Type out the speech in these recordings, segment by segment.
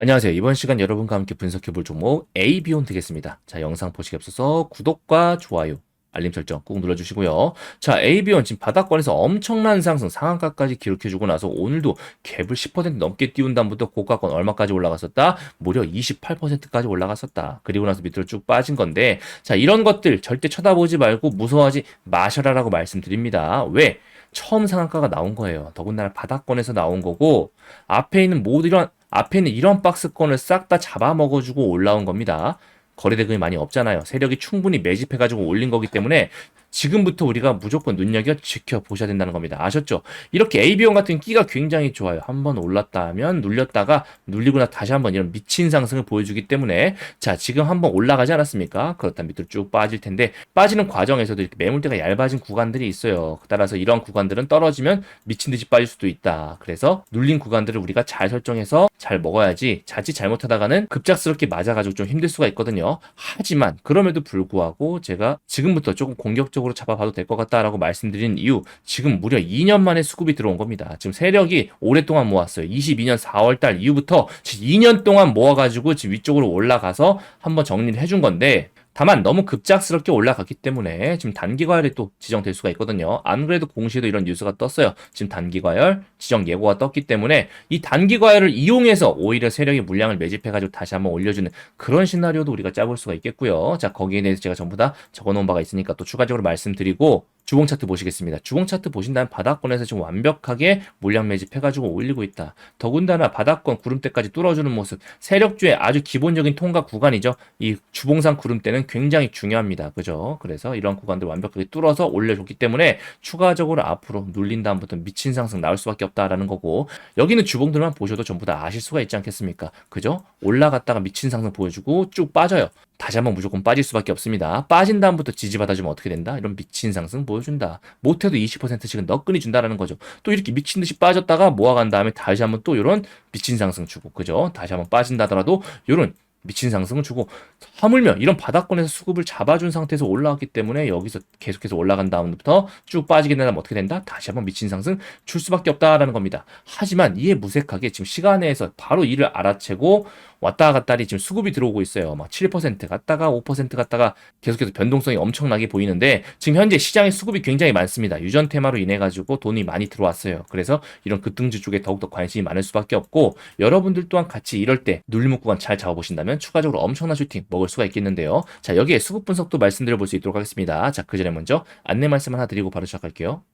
안녕하세요. 이번 시간 여러분과 함께 분석해 볼 종목 AB온 되겠습니다. 자, 영상 보시기 앞서서 구독과 좋아요, 알림 설정 꾹 눌러주시고요. 자, AB온 지금 바닥권에서 엄청난 상승 상한가까지 기록해주고 나서 오늘도 갭을 10% 넘게 띄운 다음부터 고가권 얼마까지 올라갔었다? 무려 28%까지 올라갔었다. 그리고 나서 밑으로 쭉 빠진 건데 자, 이런 것들 절대 쳐다보지 말고 무서워하지 마셔라라고 말씀드립니다. 왜? 처음 상한가가 나온 거예요. 더군다나 바닥권에서 나온 거고 앞에 있는 모든 이런 앞에 있는 이런 박스권을 싹 다 잡아먹어주고 올라온 겁니다. 거래대금이 많이 없잖아요. 세력이 충분히 매집해가지고 올린 거기 때문에 지금부터 우리가 무조건 눈여겨 지켜보셔야 된다는 겁니다. 아셨죠? 이렇게 AB용 같은 끼가 굉장히 좋아요. 한번 올랐다 하면 눌렸다가 눌리고 나 다시 한번 이런 미친 상승을 보여주기 때문에 자 지금 한번 올라가지 않았습니까? 그렇다면 밑으로 쭉 빠질 텐데 빠지는 과정에서도 이렇게 매물대가 얇아진 구간들이 있어요. 따라서 이런 구간들은 떨어지면 미친 듯이 빠질 수도 있다. 그래서 눌린 구간들을 우리가 잘 설정해서 잘 먹어야지 자칫 잘못하다가는 급작스럽게 맞아가지고 좀 힘들 수가 있거든요. 하지만 그럼에도 불구하고 제가 지금부터 조금 공격적으로 잡아봐도 될 것 같다라고 말씀드린 이유 지금 무려 2년 만에 수급이 들어온 겁니다. 지금 세력이 오랫동안 모았어요. 22년 4월 달 이후부터 2년 동안 모아가지고 지금 위쪽으로 올라가서 한번 정리를 해준 건데 다만 너무 급작스럽게 올라갔기 때문에 지금 단기 과열이 또 지정될 수가 있거든요. 안 그래도 공시에도 이런 뉴스가 떴어요. 지금 단기 과열 지정 예고가 떴기 때문에 이 단기 과열을 이용해서 오히려 세력의 물량을 매집해가지고 다시 한번 올려주는 그런 시나리오도 우리가 짜볼 수가 있겠고요. 자 거기에 대해서 제가 전부 다 적어놓은 바가 있으니까 또 추가적으로 말씀드리고 주봉 차트 보시겠습니다. 주봉 차트 보신다면 바닥권에서 지금 완벽하게 물량 매집해가지고 올리고 있다. 더군다나 바닥권 구름대까지 뚫어주는 모습, 세력주의 아주 기본적인 통과 구간이죠. 이 주봉상 구름대는 굉장히 중요합니다. 그죠? 그래서 이런 구간들 완벽하게 뚫어서 올려줬기 때문에 추가적으로 앞으로 눌린 다음부터 미친 상승 나올 수밖에 없다라는 거고 여기는 주봉들만 보셔도 전부 다 아실 수가 있지 않겠습니까? 그죠? 올라갔다가 미친 상승 보여주고 쭉 빠져요. 다시 한번 무조건 빠질 수밖에 없습니다. 빠진 다음부터 지지받아주면 어떻게 된다? 이런 미친 상승 보여준다. 못해도 20%씩은 너끈히 준다라는 거죠. 또 이렇게 미친 듯이 빠졌다가 모아간 다음에 다시 한번 또 이런 미친 상승 주고, 그죠? 다시 한번 빠진다 하더라도 이런 미친 상승을 주고 하물며 이런 바닥권에서 수급을 잡아준 상태에서 올라왔기 때문에 여기서 계속해서 올라간 다음부터 쭉 빠지게 되면 어떻게 된다? 다시 한번 미친 상승 줄 수밖에 없다라는 겁니다. 하지만 이에 무색하게 지금 시간 내에서 바로 이를 알아채고 왔다 갔다리 지금 수급이 들어오고 있어요. 막 7% 갔다가 5% 갔다가 계속해서 변동성이 엄청나게 보이는데 지금 현재 시장에 수급이 굉장히 많습니다. 유전 테마로 인해 가지고 돈이 많이 들어왔어요. 그래서 이런 급등주 쪽에 더욱더 관심이 많을 수밖에 없고 여러분들 또한 같이 이럴 때 눌림목 구간 잘 잡아보신다면 추가적으로 엄청난 슈팅 먹을 수가 있겠는데요. 자 여기에 수급 분석도 말씀드려 볼 수 있도록 하겠습니다. 자 그 전에 먼저 안내 말씀 하나 드리고 바로 시작할게요.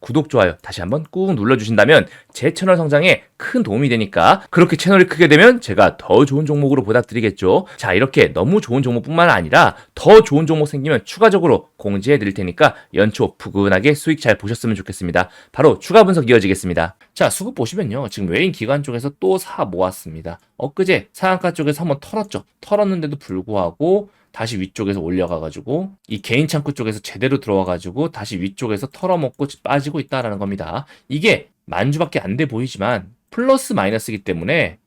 구독 좋아요 다시 한번 꾹 눌러주신다면 제 채널 성장에 큰 도움이 되니까 그렇게 채널이 크게 되면 제가 더 좋은 종목으로 보답드리겠죠. 자 이렇게 너무 좋은 종목뿐만 아니라 더 좋은 종목 생기면 추가적으로 공지해 드릴 테니까 연초 푸근하게 수익 잘 보셨으면 좋겠습니다. 바로 추가 분석 이어지겠습니다. 자 수급 보시면요 지금 외인 기관 쪽에서 또 사 모았습니다. 엊그제 상한가 쪽에서 한번 털었죠. 털었는데도 불구하고 다시 위쪽에서 올려가가지고 이 개인 창구 쪽에서 제대로 들어와가지고 다시 위쪽에서 털어먹고 빠지고 있다라는 겁니다. 이게 만주밖에 안 돼 보이지만 플러스 마이너스이기 때문에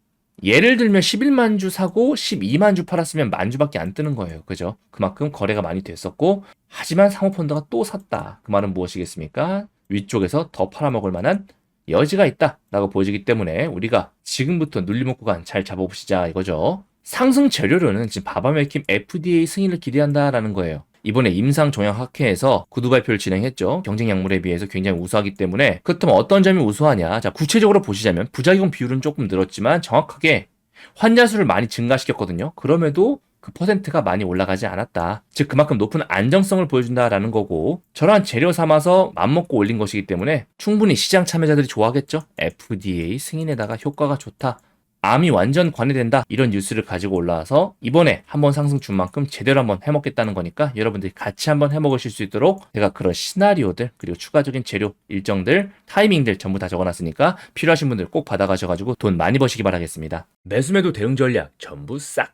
예를 들면 11만 주 사고 12만 주 팔았으면 만 주밖에 안 뜨는 거예요. 그죠? 그만큼 거래가 많이 됐었고 하지만 사모펀드가 또 샀다. 그 말은 무엇이겠습니까? 위쪽에서 더 팔아먹을 만한 여지가 있다라고 보여지기 때문에 우리가 지금부터 눌림목 구간 잘 잡아보시자 이거죠. 상승 재료로는 지금 바바메킴 FDA 승인을 기대한다라는 거예요. 이번에 임상 종양 학회에서 구두 발표를 진행했죠. 경쟁 약물에 비해서 굉장히 우수하기 때문에 그렇다면 어떤 점이 우수하냐? 자, 구체적으로 보시자면 부작용 비율은 조금 늘었지만 정확하게 환자 수를 많이 증가시켰거든요. 그럼에도 그 퍼센트가 많이 올라가지 않았다. 즉 그만큼 높은 안정성을 보여준다라는 거고 저러한 재료 삼아서 맘먹고 올린 것이기 때문에 충분히 시장 참여자들이 좋아하겠죠. FDA 승인에다가 효과가 좋다. 암이 완전 관해된다 이런 뉴스를 가지고 올라와서 이번에 한번 상승 준 만큼 제대로 한번 해먹겠다는 거니까 여러분들이 같이 한번 해먹으실 수 있도록 제가 그런 시나리오들 그리고 추가적인 재료 일정들 타이밍들 전부 다 적어놨으니까 필요하신 분들 꼭 받아가셔가지고 돈 많이 버시기 바라겠습니다. 매수매도 대응 전략 전부 싹